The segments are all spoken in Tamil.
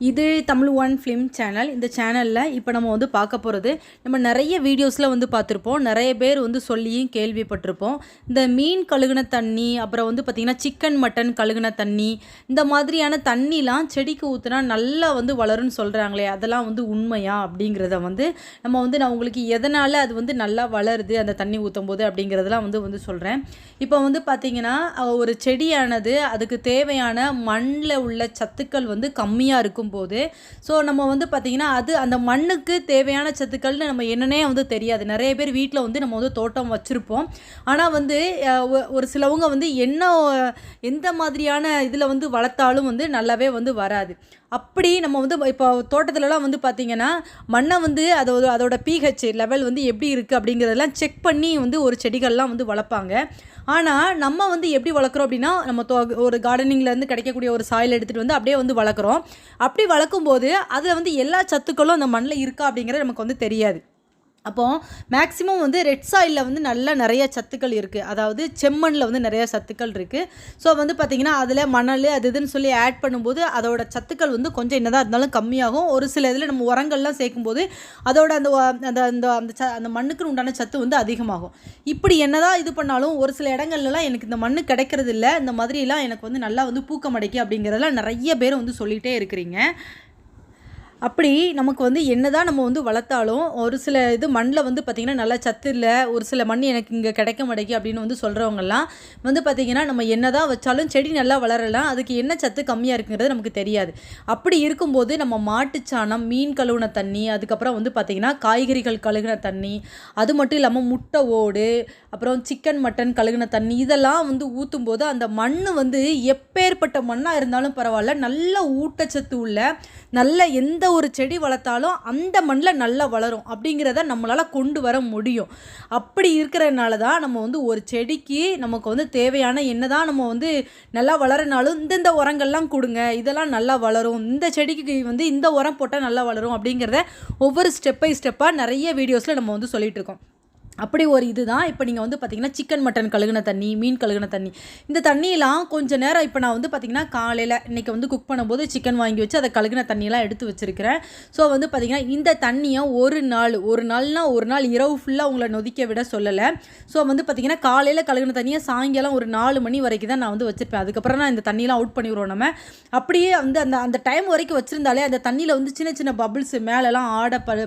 இது தமிழ் ஒன் ஃபிலிம் சேனல் இந்த சேனலில் இப்போ நம்ம வந்து பார்க்க போகிறது நம்ம நிறைய வீடியோஸில் வந்து பார்த்துருப்போம். நிறைய பேர் வந்து சொல்லியும் கேள்விப்பட்டிருப்போம். இந்த மீன் கழுகுன தண்ணி அப்புறம் வந்து பார்த்திங்கன்னா சிக்கன் மட்டன் கழுகுன தண்ணி இந்த மாதிரியான தண்ணிலாம் செடிக்கு ஊற்றுனா நல்லா வந்து வளரும்னு சொல்கிறாங்களே அதெல்லாம் வந்து உண்மையா அப்படிங்கிறத வந்து நம்ம வந்து நான் உங்களுக்கு எதனால் அது வந்து நல்லா வளருது அந்த தண்ணி ஊற்றும் போது அப்படிங்கிறதெல்லாம் வந்து வந்து சொல்கிறேன் இப்போ வந்து பார்த்திங்கன்னா ஒரு செடியானது அதுக்கு தேவையான மண்ணில் உள்ள சத்துக்கள் வந்து கம்மியாக இருக்கும் போது ஸோ நம்ம வந்து பார்த்திங்கன்னா அது அந்த மண்ணுக்கு தேவையான சத்துக்கள்னு நம்ம என்னன்னே வந்து தெரியாது. நிறைய பேர் வீட்டில் வந்து நம்ம வந்து தோட்டம் வச்சுருப்போம். ஆனால் வந்து ஒரு சிலவங்க வந்து என்ன எந்த மாதிரியான இதில் வந்து வளர்த்தாலும் வந்து நல்லாவே வந்து வராது. அப்படி நம்ம வந்து இப்போ தோட்டத்துலலாம் வந்து பார்த்திங்கன்னா மண்ணை வந்து அதோட அதோட பிஹெச் லெவல் வந்து எப்படி இருக்குது அப்படிங்கிறதெல்லாம் செக் பண்ணி வந்து ஒரு செடிகள்லாம் வந்து வளர்ப்பாங்க. ஆனால் நம்ம வந்து எப்படி வளர்க்குறோம் அப்படின்னா நம்ம தோ ஒரு கார்டனிங்லேருந்து கிடைக்கக்கூடிய ஒரு சாயில் எடுத்துகிட்டு வந்து அப்படியே வந்து வளர்க்குறோம். அப்படி வளர்க்கும்போது அதில் வந்து எல்லா சத்துக்களும் அந்த மண்ணில் இருக்கா அப்படிங்கிறது நமக்கு வந்து தெரியாது. அப்போது மேக்ஸிமம் வந்து ரெட் சாயிலில் வந்து நல்லா நிறைய சத்துக்கள் இருக்குது அதாவது செம்மண்ணில் வந்து நிறைய சத்துக்கள் இருக்குது ஸோ வந்து பார்த்திங்கன்னா அதில் மணல் அது இதுன்னு சொல்லி ஆட் பண்ணும்போது அதோட சத்துக்கள் வந்து கொஞ்சம் என்னதான் இருந்தாலும் கம்மியாகும். ஒரு சில இதில் நம்ம உரங்கள்லாம் சேர்க்கும்போது அதோட அந்த அந்த அந்த அந்த ச அந்த மண்ணுக்கு உண்டான சத்து வந்து அதிகமாகும். இப்படி என்னதான் இது பண்ணாலும் ஒரு சில இடங்கள்லலாம் எனக்கு இந்த மண்ணு கிடைக்கிறது இல்லை இந்த மாதிரிலாம் எனக்கு வந்து நல்லா வந்து பூக்கமடைக்கு அப்படிங்கிறதெல்லாம் நிறைய பேர் வந்து சொல்லிகிட்டே இருக்கிறீங்க. அப்படி நமக்கு வந்து என்ன தான் நம்ம வந்து வளர்த்தாலும் ஒரு சில இது மண்ணில் வந்து பார்த்திங்கன்னா நல்லா சத்து இல்லை ஒரு சில மண் எனக்கு இங்கே கிடைக்க மாட்டேங்கி அப்படின்னு வந்து சொல்கிறவங்கலாம் வந்து பார்த்திங்கன்னா நம்ம என்ன தான் வச்சாலும் செடி நல்லா வளரலாம் அதுக்கு என்ன சத்து கம்மியாக இருக்குங்கிறது நமக்கு தெரியாது. அப்படி இருக்கும்போது நம்ம மாட்டுச்சாணம் மீன் கழுவுன தண்ணி அதுக்கப்புறம் வந்து பார்த்திங்கன்னா காய்கறிகள் கழுகுன தண்ணி அது மட்டும் இல்லாமல் முட்டை ஓடு அப்புறம் சிக்கன் மட்டன் கழுகுன தண்ணி இதெல்லாம் வந்து ஊற்றும் போது அந்த மண் வந்து எப்பேற்பட்ட மண்ணாக இருந்தாலும் பரவாயில்ல நல்ல ஊட்டச்சத்து உள்ள நல்ல எந்த ஒரு செடி வளர்த்தாலும் அந்த மண்ணில் நல்லா வளரும் அப்படிங்கிறத நம்மளால் கொண்டு வர முடியும். அப்படி இருக்கிறதுனால தான் நம்ம வந்து ஒரு செடிக்கு நமக்கு வந்து தேவையான என்ன தான் நம்ம வந்து நல்லா வளரனாலும் இந்தந்த உரங்கள்லாம் கொடுங்க இதெல்லாம் நல்லா வளரும் இந்த செடிக்கு வந்து இந்த உரம் போட்டால் நல்லா வளரும் அப்படிங்கிறத ஒவ்வொரு ஸ்டெப் பை ஸ்டெப்பாக நிறைய வீடியோஸில் நம்ம வந்து சொல்லிகிட்டு இருக்கோம். அப்படி ஒரு இதுதான். இப்போ நீங்கள் வந்து பார்த்தீங்கன்னா சிக்கன் மட்டன் கழுகுன தண்ணி மீன் கழுகுன தண்ணி. இந்த தண்ணியெலாம் கொஞ்ச நேரம் இப்போ நான் வந்து பார்த்திங்கன்னா காலையில் இன்றைக்கி வந்து குக் பண்ணும்போது சிக்கன் வாங்கி வச்சு அதை கழுகுன தண்ணியெலாம் எடுத்து வச்சுருக்கிறேன். ஸோ வந்து பார்த்திங்கன்னா இந்த தண்ணியை ஒரு நாள் ஒரு நாள்னால் ஒரு நாள் இரவு ஃபுல்லாக உங்களை நொதிக்க விட சொல்லலை. ஸோ வந்து பார்த்தீங்கன்னா காலையில் கழுகுன தண்ணியை சாயங்காலம் ஒரு நாலு மணி வரைக்கும் தான் நான் வந்து வச்சுருப்பேன். அதுக்கப்புறம் நான் இந்த தண்ணியெலாம் அவுட் பண்ணிடுவோம் நம்ம. அப்படியே வந்து அந்த அந்த டைம் வரைக்கும் வச்சுருந்தாலே அந்த தண்ணியில் வந்து சின்ன சின்ன பபிள்ஸ் மேலெலாம் ஆட ப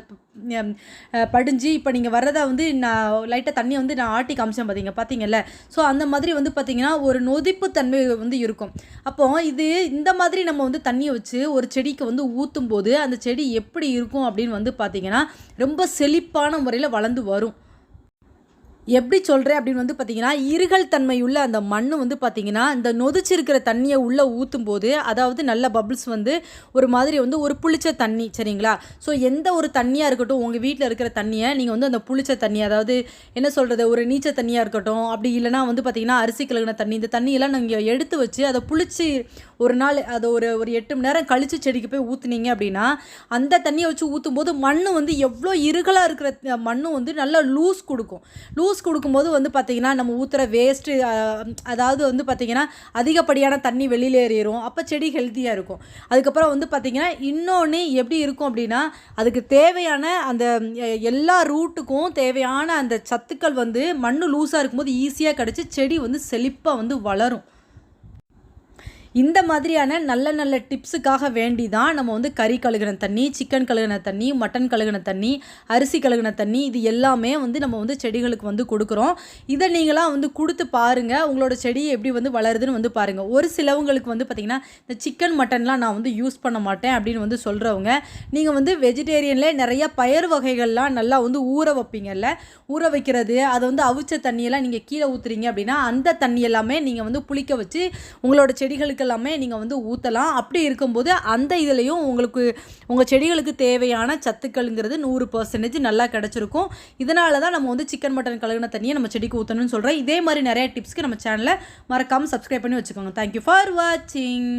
படிஞ்சு இப்போ நீங்கள் வர்றதா வந்து நான் லைட்டாக தண்ணியை வந்து நான் ஆட்டி காமிச்சேன் பார்த்தீங்க பார்த்தீங்கல்ல ஸோ அந்த மாதிரி வந்து பார்த்தீங்கன்னா ஒரு நொதிப்பு தன்மை வந்து இருக்கும். அப்போ இது இந்த மாதிரி நம்ம வந்து தண்ணியை வச்சு ஒரு செடிக்கு வந்து ஊற்றும் போது அந்த செடி எப்படி இருக்கும் அப்படின்னு வந்து பார்த்தீங்கன்னா ரொம்ப செழிப்பான முறையில் வளர்ந்து வரும். எப்படி சொல்கிறேன் அப்படின்னு வந்து பார்த்தீங்கன்னா இருகல் தன்மையுள்ள அந்த மண் வந்து பார்த்தீங்கன்னா இந்த நொதிச்சிருக்கிற தண்ணியை உள்ளே ஊற்றும் போது அதாவது நல்ல பபிள்ஸ் வந்து ஒரு மாதிரி வந்து ஒரு புளிச்ச தண்ணி சரிங்களா? ஸோ எந்த ஒரு தண்ணியாக இருக்கட்டும் உங்கள் வீட்டில் இருக்கிற தண்ணியை நீங்கள் வந்து அந்த புளிச்ச தண்ணி அதாவது என்ன சொல்கிறது ஒரு நீச்ச தண்ணியாக இருக்கட்டும் அப்படி இல்லைனா வந்து பார்த்தீங்கன்னா அரிசி கழுகின தண்ணி இந்த தண்ணியெல்லாம் நீங்கள் எடுத்து வச்சு அதை புளிச்சு ஒரு நாள் அதை ஒரு ஒரு எட்டு மணி நேரம் கழித்து செடிக்கு போய் ஊற்றுனீங்க அப்படின்னா அந்த தண்ணியை வச்சு ஊற்றும் போது மண் வந்து எவ்வளோ இருகலாக இருக்கிற மண்ணும் வந்து நல்லா லூஸ் கொடுக்கும். லூஸ் கொடுக்கும்போது வந்து பார்த்திங்கன்னா நம்ம ஊற்றுற வேஸ்ட்டு அதாவது வந்து பார்த்திங்கன்னா அதிகப்படியான தண்ணி வெளியில் ஏறிடும் அப்போ செடி ஹெல்த்தியாக இருக்கும். அதுக்கப்புறம் வந்து பார்த்திங்கன்னா இன்னொன்று எப்படி இருக்கும் அப்படின்னா அதுக்கு தேவையான அந்த எல்லா ரூட்டுக்கும் தேவையான அந்த சத்துக்கள் வந்து மண் லூஸாக இருக்கும்போது ஈஸியாக கிடச்சி செடி வந்து செழிப்பாக வந்து வளரும். இந்த மாதிரியான நல்ல நல்ல டிப்ஸுக்காக வேண்டி தான் நம்ம வந்து கறி கழுகுன தண்ணி சிக்கன் கழுகுன தண்ணி மட்டன் கழுகுன தண்ணி அரிசி கழுகுன தண்ணி இது எல்லாமே வந்து நம்ம வந்து செடிகளுக்கு வந்து கொடுக்குறோம். இதை நீங்களாம் வந்து கொடுத்து பாருங்கள் உங்களோட செடி எப்படி வந்து வளருதுன்னு வந்து பாருங்கள் ஒரு சிலவங்களுக்கு வந்து பார்த்திங்கன்னா இந்த சிக்கன் மட்டன்லாம் நான் வந்து யூஸ் பண்ண மாட்டேன் அப்படின்னு வந்து சொல்கிறவங்க நீங்கள் வந்து வெஜிடேரியன்லேயே நிறைய பயிர் வகைகள்லாம் நல்லா வந்து ஊற வைப்பீங்கல்ல? ஊற வைக்கிறது அதை வந்து அவிச்ச தண்ணியெல்லாம் நீங்கள் கீழே ஊற்றுறீங்க அப்படின்னா அந்த தண்ணி எல்லாமே நீங்கள் வந்து புளிக்க வச்சு உங்களோட செடிகளுக்கு எல்லாமே நீங்கள் வந்து ஊற்றலாம் அப்படி இருக்கும்போது அந்த இதுலேயும் உங்களுக்கு உங்கள் செடிகளுக்கு தேவையான சத்துக்கள்ங்கிறது நூறு பர்சன்டேஜ் நல்லா கிடச்சிருக்கும். இதனால தான் நம்ம வந்து சிக்கன் மட்டன் கழுகுன தண்ணியை நம்ம செடிக்கு ஊற்றணும்னு சொல்கிறோம் இதே மாதிரி நிறைய டிப்ஸ்க்கு நம்ம சேனலை மறக்காமல் சப்ஸ்கிரைப் பண்ணி வச்சுக்கோங்க. தேங்க்யூ ஃபார் வாட்சிங்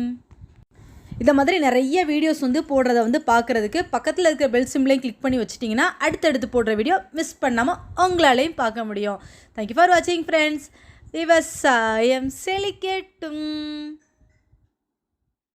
இந்த மாதிரி நிறைய வீடியோஸ் வந்து போடுறத வந்து பார்க்குறதுக்கு பக்கத்தில் இருக்கிற பெல் சிம்லையும் கிளிக் பண்ணி வச்சிட்டிங்கன்னா அடுத்தடுத்து போடுற வீடியோ மிஸ் பண்ணாமல் உங்களாலையும் பார்க்க முடியும். தேங்க்யூ ஃபார் வாட்சிங் ஃப்ரெண்ட்ஸ் விவசாயம் செழிக்கட்டும்